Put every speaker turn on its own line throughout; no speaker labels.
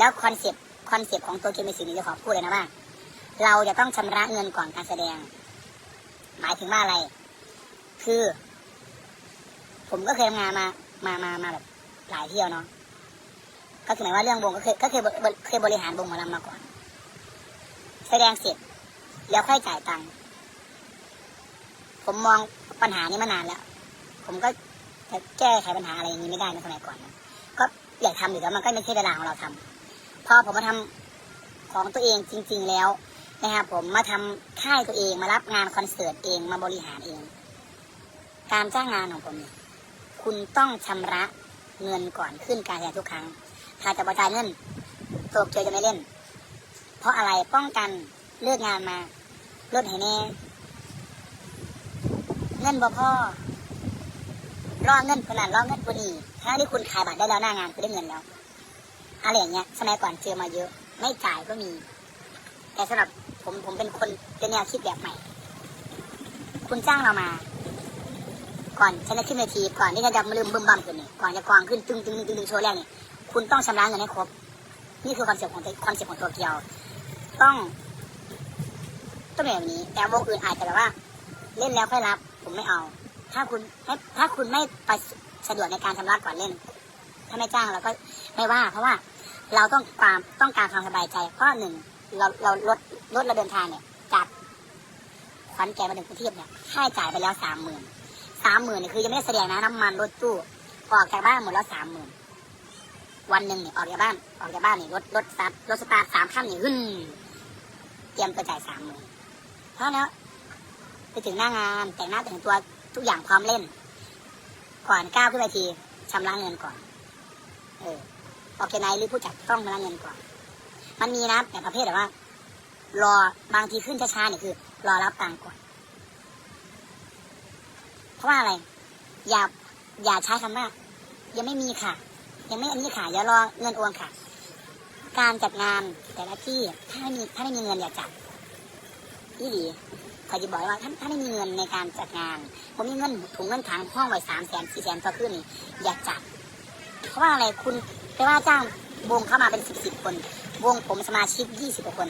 แล้วคอนเซปต์คอนเซปต์ของตัวเกมในสิ่งนี้จะขอพูดเลยนะว่า เราจะต้องชำระเงินก่อนการแสดง หมายถึงว่าอะไร คือ ผมก็เคยทำงานมามามามาแบบหลายเที่ยวเนาะก็คือหมายว่าเรื่องวงก็เคยก็เคยเคยบริหารวงหมอลำมาก่อน แสดงเสร็จ แล้วค่อยจ่ายตังค์ผมมองปัญหานี้มานานแล้ว ผมก็จะแก้ไขปัญหาอะไรอย่างนี้ไม่ได้ในสมัยก่อนนะก็อยากทำอยู่แล้วมันก็ไม่ใช่เวลาของเราทำ พอผมมาทำของตัวเองจริง ๆแล้วนะครับผมมาทำค่ายตัวเองมารับงานคอนเสิร์ตเองมาบริหารเอง การจ้างงานของผมคุณต้องชำระเงินก่อนขึ้นการแสดงทุกครั้ง ถ้าจะประจายเงินโตเกียวจะไม่เล่น เพราะอะไรป้องกันเลิกงานมาลดให้แน่เงินบ่พ่อรอเงินคนนั้นรอเงินคนนี้ถ้าที่คุณขายบัตรได้แล้วหน้างานคุณได้เงินแล้ว อะไรอย่างเงี้ยสมัยก่อนเจอมาเยอะ ไม่จ่ายก็มี แต่สำหรับผมผมเป็นคนเป็นแนวคิดแบบใหม่ คุณจ้างเรามา ก่อนฉันจะขึ้นเวทีก่อนที่ฉันจะมาลืมบึ้มบั่มขึ้นนี่ก่อนจะกวางขึ้นตึงตึงตึงตึงตึงโชว์แรกนี่คุณต้องชำระเงินให้ครบ นี่คือคอนเซ็ปต์ของคอนเซ็ปต์ของตัวเกียว ต้องต้องแบบนี้ แต่วงอื่นอาจจะแบบว่า เล่นแล้วค่อยรับ ผมไม่เอา ถ้าคุณไม่ถ้าคุณไม่ไปสะดวกในการชำระก่อนเล่น ถ้าไม่จ้างเราก็ไม่ว่า เพราะว่า เราต้องความต้องการความสบายใจเพราะหนึ่งเราเราลดลดเราเดินทางเนี่ยจากขวัญแก่มาถึงกรุงเทพเนี่ยค่าใช้จ่ายไปแล้วสามหมื่นสามหมื่นเนี่ยคือยังไม่ได้แสดงนะน้ำมันรถตู้ออกจากบ้านหมดแล้วสามหมื่นวันหนึ่งเนี่ยออกจากบ้านออกจากบ้านเนี่ยรถรถสตาร์ทรถสตาร์ทสามขั้นเนี่ยหึ่นเตรียมตัวจ่ายสามหมื่นเพราะแล้วไปถึงหน้างานแต่งหน้าแต่งตัวทุกอย่างพร้อมเล่น ก่อนก้าวขึ้นไปทีชำระเงินก่อน เออ ออแกไนหรือผู้จัดต้องชำระเงินก่อน มันมีนะแต่ประเภทแบบว่า รอบางทีขึ้นช้าๆเนี่ยคือ รอรับตังค์ก่อน เพราะว่าอะไร อย่าอย่าใช้คำว่ายังไม่มีค่ะ ยังไม่อันนี้ค่ะอย่ารอเงินโอนค่ะ การจัดงานแต่ละที่ถ้าไม่มีถ้าไม่มีเงินอย่าจัดที่ดีขอจะบอกว่าถ้าถ้าไม่มีเงินในการจัดงานผมมีเงินถุงเงินถังห้องไว้สามแสนสี่แสนต่อขึ้นนี่อย่าจัด เพราะว่าอะไรคุณ ไปว่าจ้างวงเข้ามาเป็นสิบสิบคน วงผมสมาชิกยี่สิบกว่าคน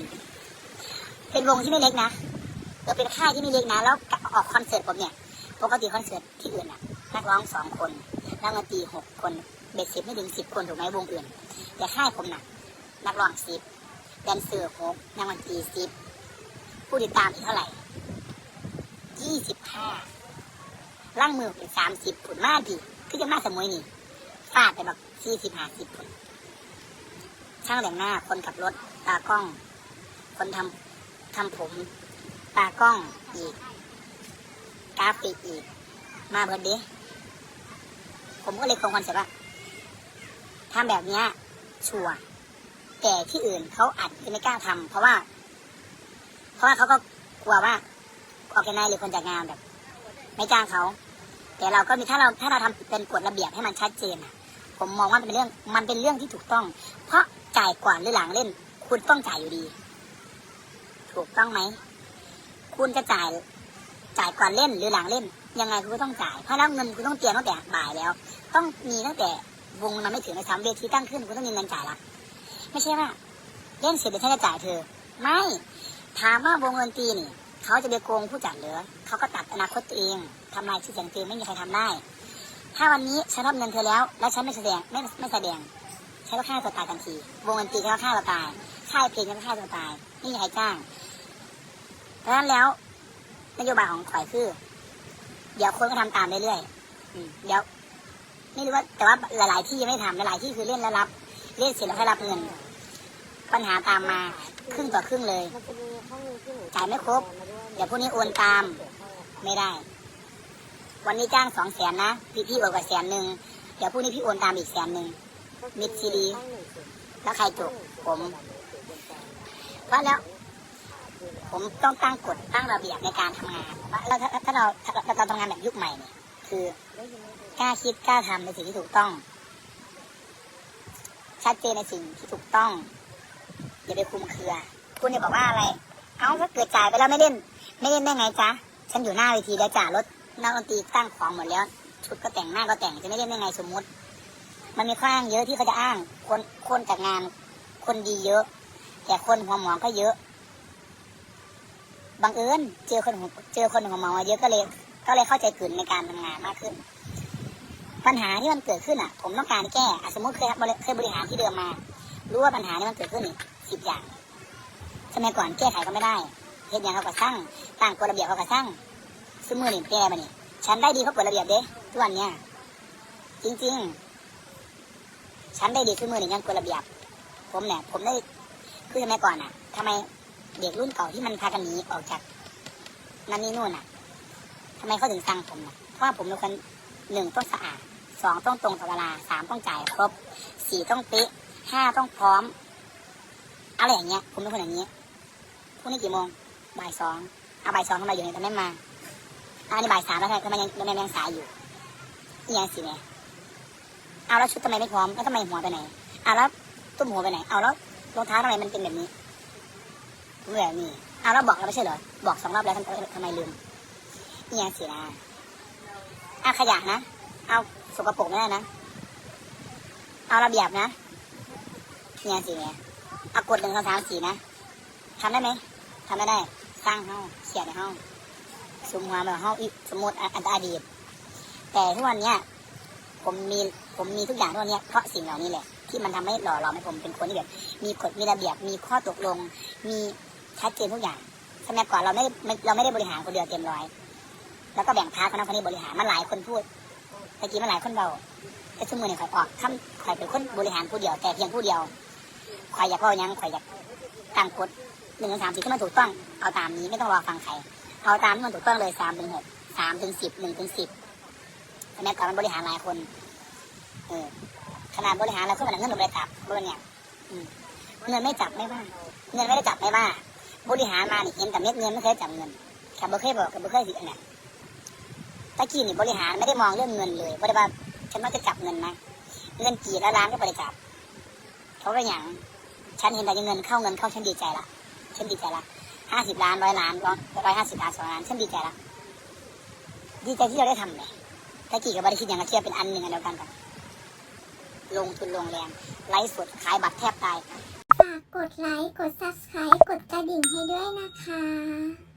เป็นวงที่ไม่เล็กนะเออเป็นค่ายที่ไม่เล็กนะ แล้วออกคอนเสิร์ตผมเนี่ย ปกติคอนเสิร์ตที่อื่นน่ะ นักร้องสองคนนักดนตรีหกคนเบ็ดสิบไม่ถึงสิบคนถูกไหมวงอื่น แต่ค่ายผมน่ะ นักร้องสิบแดนเซอร์หกนักดนตรีสิบผู้ติดตามอีกเท่าไหร่ยี่สิบห้าล่างมือเป็นสามสิบผุนมากดีคือจะมาสมุยนี่ฟาดไปแบบ สี่สิบห้าสิบผุนช่างแต่งหน้าคนขับรถ ตากล้อง คนทำทำผม ตากล้องอีก กราฟิกอีก มาเบิร์ดดย์ผมก็เลยคงคอนเซ็ปต์ว่าทำแบบเนี้ย ชัวร์แต่ที่อื่นเขาอาจจะไม่กล้าทำเพราะว่า เพราะว่าเขาก็กลัวว่าออกแกไนหรือคนจัดงานแบบ ไม่จ้างเขาแต่เราก็มีถ้าเราถ้าเราทำเป็นกฎระเบียบให้มันชัดเจนอะ ผมมองว่าเป็นเรื่อง มันเป็นเรื่องที่ถูกต้อง เพราะจ่ายก่อนหรือหลังเล่น คุณต้องจ่ายอยู่ดี ถูกต้องไหม คุณจะจ่าย จ่ายก่อนเล่นหรือหลังเล่น ยังไงคุณก็ต้องจ่าย เพราะแล้วเงินคุณต้องเตรียมตั้งแต่บ่ายแล้ว ต้องมีตั้งแต่วงมันไม่ถึงในสามเวทีตั้งขึ้นคุณต้องมีเงินจ่ายละไม่ใช่ว่าเล่นเสร็จเดี๋ยวฉันจะจ่ายเธอ ไม่ถามว่าวงดนตรีนี่เขาจะไปโกงผู้จัดเหรือเขาก็ตัดอนาคตตัวเองทำลายชื่อเสียงตัวเองไม่มีใครทำได้ ถ้าวันนี้ฉันรับเงินเธอแล้ว แล้วฉันไม่แสดงไม่ไม่แสดงฉันก็ฆ่าตัวตายทันที วงดนตรีก็ฆ่าตัวตายค่ายเพลงก็ฆ่าตัวตายไม่ใครจ้างเพราะฉะนั้นแล้วนโยบายของข่อยคือ เดี๋ยวคนก็ทำตามเรื่อยๆอืมเดี๋ยว ไม่รู้ว่า แต่ว่าหลาย ๆ ที่ยังไม่ทำหลายๆที่คือเล่นแล้วรับ เล่นเสร็จแล้วค่อยรับเงิน ปัญหาตามมาครึ่งต่อครึ่งเลย
มันจะมีห้องนึงที่หนู
จ่ายไม่ครบเดี๋ยวพวกนี้โอนตาม ไม่ได้ วันนี้จ้างสองแสนนะ พี่พี่โอนกับแสนหนึ่งเดี๋ยวพรุ่งนี้พี่โอนตามอีกแสนหนึ่งมิดซีดีแล้วใครจบผมเพราะแล้ว ผมต้องตั้งกฎตั้งระเบียบในการทำงานว่าแล้วถ้าถ้าเราถ้าเราทำงานแบบยุคใหม่เนี่ย คือกล้าคิดกล้าทำในสิ่งที่ถูกต้อง ชัดเจนในสิ่งที่ถูกต้องอย่าไปคุมเครือ คุณเนี่ยบอกว่าอะไร เอ้าถ้าเกิดจ่ายไปแล้วไม่เล่น ไม่เล่นได้ไงจ๊ะ ฉันอยู่หน้าเวทีแล้วจ่ารถ นักดนตรีตั้งของหมดแล้วชุดก็แต่งหน้าก็แต่งจะไม่เล่นได้ไงสมมุติ มันมีข้ออ้างเยอะที่เขาจะอ้าง คนคนจากงาน คนดีเยอะ แต่คนหัวหมองก็เยอะบังเอิญเจอคนเจอคนหัวหมองเยอะก็เลยก็เลยเข้าใจกลืนในการทำงานมากขึ้น ปัญหาที่มันเกิดขึ้นอะ ผมต้องการแก้อะสมมติเคยบริเคยบริหารที่เดิมมา รู้ว่าปัญหานี้มันเกิดขึ้นอีกสิบอย่างสมัยก่อนแก้ไขก็ไม่ได้เหตุอย่างเขาก็สร้างต่างกฎระเบียบเขาก็สร้าง ซึ่งมือนี่เป็นไงบ้านี่ฉันได้ดีเพราะกฎระเบียบเด้ทุกวันเนี้ยจริง ๆ ฉันได้ดีขึ้นมือนี่ยังกฎระเบียบ ผมเนี่ยผมได้คือสมัยก่อนอะทำไมเด็กรุ่นเก่าที่มันพากันหนีออกจากนั่นนี่นู่นอะทำไมเขาถึงสั่งผมอะเพราะว่าผมเป็นคนหนึ่งต้องสะอาดสองต้องตรงต่อเวลาสามต้องจ่ายครบสี่ต้องเป๊ะห้าต้องพร้อมอะไรอย่างเงี้ย ผมเป็นคนอย่างนี้พรุ่งนี้กี่โมงบ่ายสองเอาบ่ายสองทำไมอยู่เนี่ยแต่ไม่มา อันนี้บ่ายสามแล้วทำไมยังทำไมยังสายอยู่นี่ยังสิเนี่ยเอาแล้วชุดทำไมไม่พร้อมแล้วทำไมหัวไปไหนเอาแล้วตุ้มหัวไปไหนเอาแล้วรองเท้าทำไมมันเป็นแบบนี้ผมแบบนี้เอาแล้วบอกแล้วไม่ใช่เหรอบอกสองรอบแล้วทำทำไมลืมนี่ยังสินะเอาขยะนะเอาสกปรกไม่ได้นะเอาระเบียบนะนี่ยังสิเนี่ยเอากดหนึ่งสองสามสี่นะทำได้ไหมทำไม่ได้สร้างห้องเขียนในห้อง ซุมหัวแบบห้องอีกสมมติอันอดีต แต่ทุกวันเนี้ยผมมีผมมีทุกอย่างทุกวันเนี้ยเพราะสิ่งเหล่านี้แหละที่มันทำให้หล่อหลอมให้ผมเป็นคนที่แบบมีกฎมีระเบียบมีข้อตกลง มีชัดเจนทุกอย่างสมัยก่อนเราไม่ได้เราไม่ได้บริหารคนเดียวเต็มร้อยแล้วก็แบ่งพาร์ทคนนั้นคนนี้บริหารมันหลายคนพูดตะกี้มันหลายคนเบาแต่ทุกมือเนี่ยข่อยออกคำข่อยเป็นคนบริหารผู้เดียวแต่เพียงผู้เดียวข่อยอยากเว่าหยังข่อยอยากตั้งกฎหนึ่งถึงสามสี่ที่มันถูกต้องเอาตามนี้ไม่ต้องรอฟังใคร เอาตามที่มันถูกต้องเลยสามถึงหกสามถึงสิบหนึ่งถึงสิบสมัยก่อนมันบริหารหลายคนเออขนาดบริหารแล้วก็มันเงินลงไปจับเรื่องเนี่ยเงินไม่จับไม่ว่าเงินไม่ได้จับไม่ว่า บริหารมานี่เห็นแต่เม็ดเงินไม่เคยจับเงินกับบ่เคยบอกกับบ่เคยสิเนี่ยตะกี้นี่บริหารไม่ได้มองเรื่องเงินเลยบ่ได้ว่าฉันว่าจะจับเงินนะเงินกี่ละล้านก็บริจับเขาก็อย่างฉันเห็นแต่เงินเข้าเงินเข้าฉันดีใจละฉันดีใจละ ห้าสิบล้านร้อยล้านก็ร้อยห้าสิบล้านสองล้านฉันดีใจละดีใจที่เราได้ทำเลยถ้ากี่กับบริษัทอย่างเทียบเป็นอันหนึ่งอันเดียวกันกันลงทุนลงแรงไลฟ์สดขายบัตรแทบตาย
ฝากกดไลค์กด subscribe กดกระดิ่งให้ด้วยนะคะ